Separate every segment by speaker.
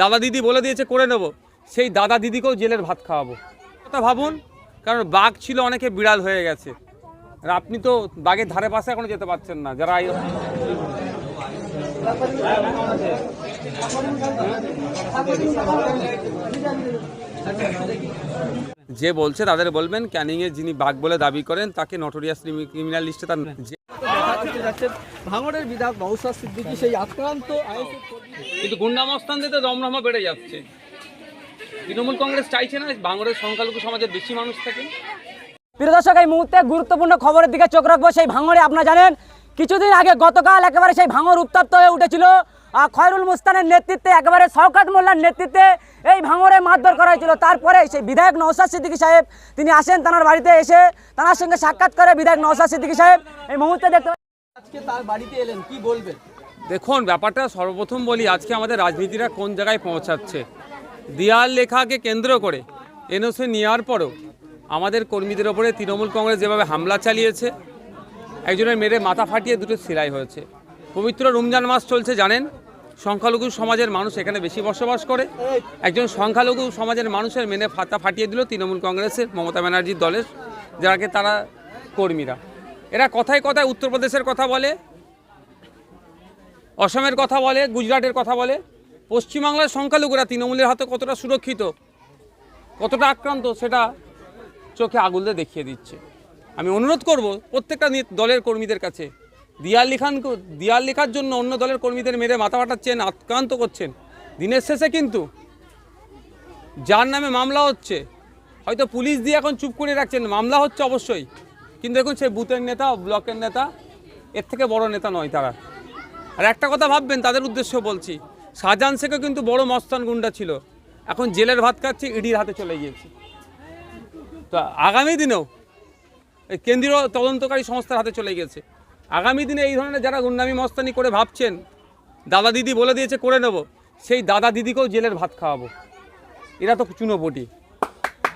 Speaker 1: দাদা দিদি বলে দিয়েছে, করে নেব। সেই দাদা দিদিকেও জেলের ভাত খাওয়াবো। কথা ভাবুন, কারণ বাঘ ছিল অনেকে বিড়াল হয়ে গেছে। আর আপনি তো বাঘের ধারে পাশে এখনও যেতে পারছেন না, যারা যে বলছে তাদের বলবেন, ক্যানিংয়ে যিনি বাঘ বলে দাবি করেন, তাকে নটোরিয়াস ক্রিমিনাল লিস্টে তার
Speaker 2: দেখাতে যাচ্ছেন ভাঙড়ের বিধায়ক নৌসাদ সিদ্দিকী সেই আক্রান্ত
Speaker 1: কিন্তু গুন্ডামস্তান দিতে দমরমা বেড়ে যাচ্ছে। তৃণমূল কংগ্রেস চাইছে না বাংলাদেশ সংখ্যালঘু সমাজের বেশি মানুষ থাকে।
Speaker 3: প্রিয় দর্শক এই মুহূর্তে গুরুত্বপূর্ণ খবরের দিকে চোখ রাখব। সেই ভাঙড়ে আপনারা জানেন কিছুদিন আগে গতকাল একেবারে সেই ভাঙর উত্তপ্ত হয়ে উঠেছিল। আর খয়রুল মুস্তানের নেতৃত্বে একেবারে শওকাত মোল্লার নেতৃত্বে এই ভাঙরে মারধর করা হয়েছিল। তারপরে সেই বিধায়ক নৌসাদ সিদ্দিকী সাহেব তিনি আসেন তার বাড়িতে এসে তার সঙ্গে সাক্ষাৎ করে বিধায়ক নৌসাদ সিদ্দিকী সাহেব এই মুহূর্তে দেখতে
Speaker 1: দেখুন, ব্যাপারটা সর্বপ্রথম বলি, আজকে আমাদের রাজনীতিরা কোন জায়গায় পৌঁছাচ্ছে? দিয়াল লেখাকে কেন্দ্র করে এনওসি নেওয়ার পরও আমাদের কর্মীদের ওপরে তৃণমূল কংগ্রেস যেভাবে হামলা চালিয়েছে, একজনের মেরে মাথা ফাটিয়ে দুটো সেলাই হয়েছে। পবিত্র রমজান মাস চলছে, জানেন? সংখ্যালঘু সমাজের মানুষ এখানে বেশি বসবাস করে। একজন সংখ্যালঘু সমাজের মানুষের মেনে ফাতা ফাটিয়ে দিল তৃণমূল কংগ্রেসের মমতা ব্যানার্জির দলের, যাকে তারা কর্মীরা। এরা কথায় কথায় উত্তরপ্রদেশের কথা বলে, অসমের কথা বলে, গুজরাটের কথা বলে। পশ্চিমবাংলার সংখ্যালঘুরা তৃণমূলের হাতে কতটা সুরক্ষিত, কতটা আক্রান্ত সেটা চোখে আগুল দিয়ে দেখিয়ে দিচ্ছে। আমি অনুরোধ করব প্রত্যেকটা দলের কর্মীদের কাছে, দিয়াল লিখান দিয়াল লেখার জন্য অন্য দলের কর্মীদের মেরে মাথা ফাটাচ্ছেন, আক্রান্ত করছেন। দিনের শেষে কিন্তু যার নামে মামলা হচ্ছে, হয়তো পুলিশ দিয়ে এখন চুপ করে রাখছেন, মামলা হচ্ছে অবশ্যই। কিন্তু দেখুন সেই বুথের নেতা, ব্লকের নেতা, এর থেকে বড় নেতা নয় তারা। আর একটা কথা ভাববেন, তাদের উদ্দেশ্য বলছি, শাহজাহান শেখও কিন্তু বড় মস্তান গুন্ডা ছিল। এখন জেলের ভাত খাচ্ছে, ইডির হাতে চলে গিয়েছে। তো আগামী দিনেও এই কেন্দ্রীয় তদন্তকারী সংস্থার হাতে চলে গেছে আগামী দিনে এই ধরনের যারা গুন্ডামি, মস্তানি করে ভাবছেন, দাদা দিদি বলে দিয়েছে, করে নেব, সেই দাদা দিদিকেও জেলের ভাত খাওয়াবো। এরা তো চুনোপটি।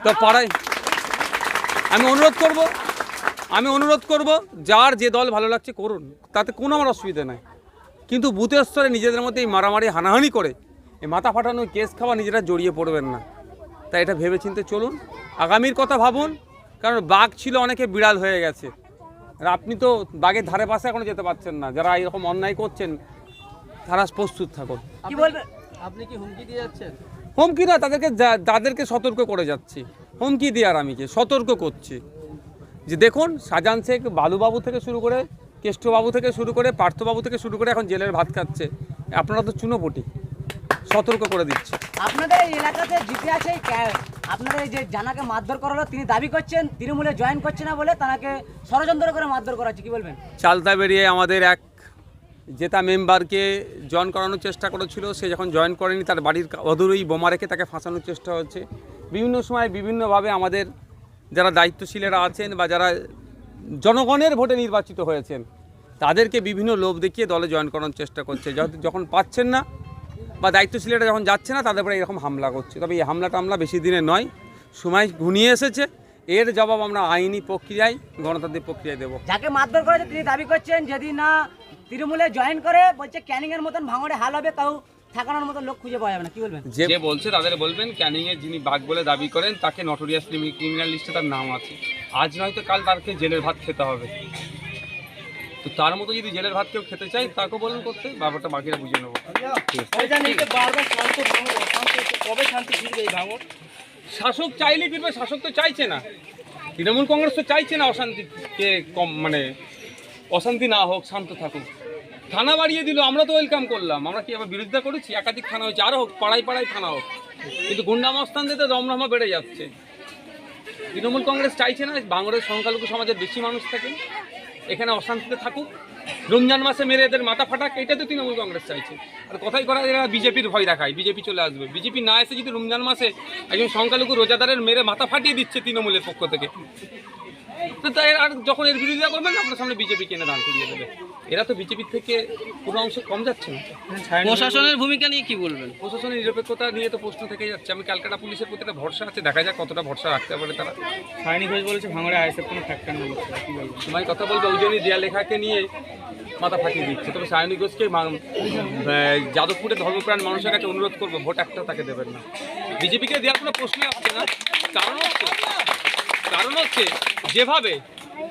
Speaker 1: তো পাড়ায় আমি অনুরোধ করব আমি অনুরোধ করব যার যে দল ভালো লাগছে করুন তাতে কোনো আমার অসুবিধা নাই। কিন্তু বুথের স্তরে নিজেদের মধ্যে এই মারামারি হানাহানি করে এই মাথা ফাটানো কেস খাওয়া নিজেরা জড়িয়ে পড়বেন না। তাই এটা ভেবেচিন্তে চলুন আগামীর কথা ভাবুন কারণ বাঘ ছিল অনেকে বিড়াল হয়ে গেছে। আর আপনি তো বাঘের ধারে পাশে এখনও যেতে পারছেন না যারা এরকম অন্যায় করছেন তারা প্রস্তুত থাকুন।
Speaker 3: কি বলবেন
Speaker 2: আপনি কি হুমকি দিয়ে যাচ্ছেন?
Speaker 1: হুমকি না তাদেরকে তাদেরকে সতর্ক করে যাচ্ছি। হুমকি দিয়ে আর আমি কি সতর্ক করছি। যে দেখুন শাহজাহান শেখ বালুবাবু থেকে শুরু করে কেষ্টবাবু থেকে শুরু করে পার্থবাবু থেকে শুরু করে এখন জেলের ভাত খাচ্ছে। আপনারা তো চুনোপটি। সতর্ক করে দিচ্ছে।
Speaker 3: আপনাদের এই এলাকাতে জিতে আছে আপনাদের এই যে জানাকে মারধর করা হলো তিনি দাবি করছেন তৃণমূলে জয়েন করছে না বলে তাকে ষড়যন্ত্র করে মারধর করা হচ্ছে কি বলবেন?
Speaker 1: চালতা বেরিয়ে আমাদের এক জেতা মেম্বারকে জয়েন করানোর চেষ্টা করেছিল সে যখন জয়েন করেনি তার বাড়ির অদূরেই বোমা রেখে তাকে ফাঁসানোর চেষ্টা হচ্ছে। বিভিন্ন সময় বিভিন্নভাবে আমাদের যারা দায়িত্বশীলেরা আছেন বা যারা জনগণের ভোটে নির্বাচিত হয়েছেন, তাদেরকে বিভিন্ন লোভ দেখিয়ে দলে জয়েন করানোর চেষ্টা করছে। যখন পাচ্ছেন না বা দায়িত্বশীলেরা যখন যাচ্ছে না, তাদের উপরে এরকম হামলা করছে। তবে এই হামলা টামলা বেশি দিনের নয়, সময় ঘুনিয়ে এসেছে। এর জবাব আমরা আইনি প্রক্রিয়ায়, গণতান্ত্রিক প্রক্রিয়ায় দেবো।
Speaker 3: যাকে মারধর করেছে, তিনি দাবি করছেন যদি না তৃণমূলে জয়েন করে বলছে ক্যানিং এর মতন ভাঙড়ে হাল হবে তাও ঠাকানোর মতন লোক খুঁজে পাওয়া যাবে না কি বলবেন?
Speaker 1: যে বলছে তাদের বলবেন ক্যানিং এর যিনি বাঘ বলে দাবি করেন তাকে নটোরিয়াস ক্রিমিনাল লিস্টে তার নাম আছে। আজ নয়তো কাল তাকে জেলের ভাত খেতে হবে। তো তার মতো যদি জেলের ভাত কেউ খেতে চায় তাকে বলুন করতে ব্যাপারটা বাকিরা বুঝে নেব।
Speaker 2: অশান্ত কবে শান্তি ফিরবে এই
Speaker 1: শাসক চাইলেই ফিরবে শাসক তো চাইছে না। তৃণমূল কংগ্রেস তো চাইছে না অশান্তিকে কম মানে অশান্তি না হোক শান্ত থাকুক। থানা বাড়িয়ে দিল, আমরা তো ওয়েলকাম করলাম। আমরা কি আবার বিরোধিতা করেছি? একাধিক থানা হয়েছে আরও হোক, পাড়ায় পাড়ায় থানা হোক। কিন্তু গুন্ডামস্তান দিতে দমরমা বেড়ে যাচ্ছে। তৃণমূল কংগ্রেস চাইছে না বাংলাদেশ সংখ্যালঘু সমাজের বেশি মানুষ থাকে। এখানে অশান্তিতে থাকুক। রমজান মাসে মেরে এদের মাথা ফাটাক এটা তো তৃণমূল কংগ্রেস চাইছে। আর কথাই করা এরা বিজেপির ভয় দেখায় বিজেপি চলে আসবে। বিজেপি না এসে যদি রমজান মাসে একজন সংখ্যালঘু রোজাদারের মেরে মাথা ফাটিয়ে দিচ্ছে তৃণমূলের পক্ষ থেকে তো তাই আর যখন এর বিরোধিতা করবেন আপনার সামনে বিজেপি কিনে দান করিয়ে দেবে। এরা তো বিজেপির থেকে কোনো অংশ কম যাচ্ছে না।
Speaker 2: প্রশাসনের ভূমিকা নিয়ে কি বলবেন?
Speaker 1: প্রশাসনের নিরপেক্ষতা নিয়ে তো প্রশ্ন থেকে যাচ্ছে। আমি ক্যালকাটা পুলিশের প্রতি একটা ভরসা আছে দেখা যাক কতটা ভরসা রাখতে পারে তারা।
Speaker 2: সায়নী ঘোষ বলেছে ভাঙড়ে আইএসএফ কোনো ফ্যাক্টর নেই। কি বলবেন
Speaker 1: সময় কথা বলবে ওই জন্যই দেয়া লেখাকে নিয়ে মাথা ফাটিয়ে দিচ্ছে। তবে সায়নী ঘোষকে মা- আহ, যাদবপুরে ধর্মপ্রাণ মানুষের কাছে অনুরোধ করব ভোট একটা তাকে দেবেন না। বিজেপিকে দেওয়ার কোনো প্রশ্নই আসছে না। কারণ হচ্ছে কারণ হচ্ছে যেভাবে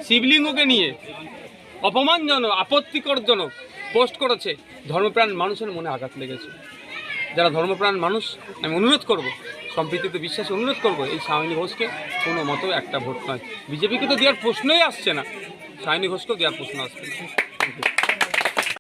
Speaker 1: শিবলিঙ্গকে নিয়ে অপমানজনক আপত্তিকরজনক পোস্ট করেছে ধর্মপ্রাণ মানুষের মনে আঘাত লেগেছে। যারা ধর্মপ্রাণ মানুষ আমি অনুরোধ করব সম্প্রীতিতে বিশ্বাসে অনুরোধ করব এই সায়নী ঘোষকে কোনো মতো একটা ভোট নয়। বিজেপিকে তো দেওয়ার প্রশ্নই আসছে না। সায়নী ঘোষকেও দেওয়ার প্রশ্ন আসছে না।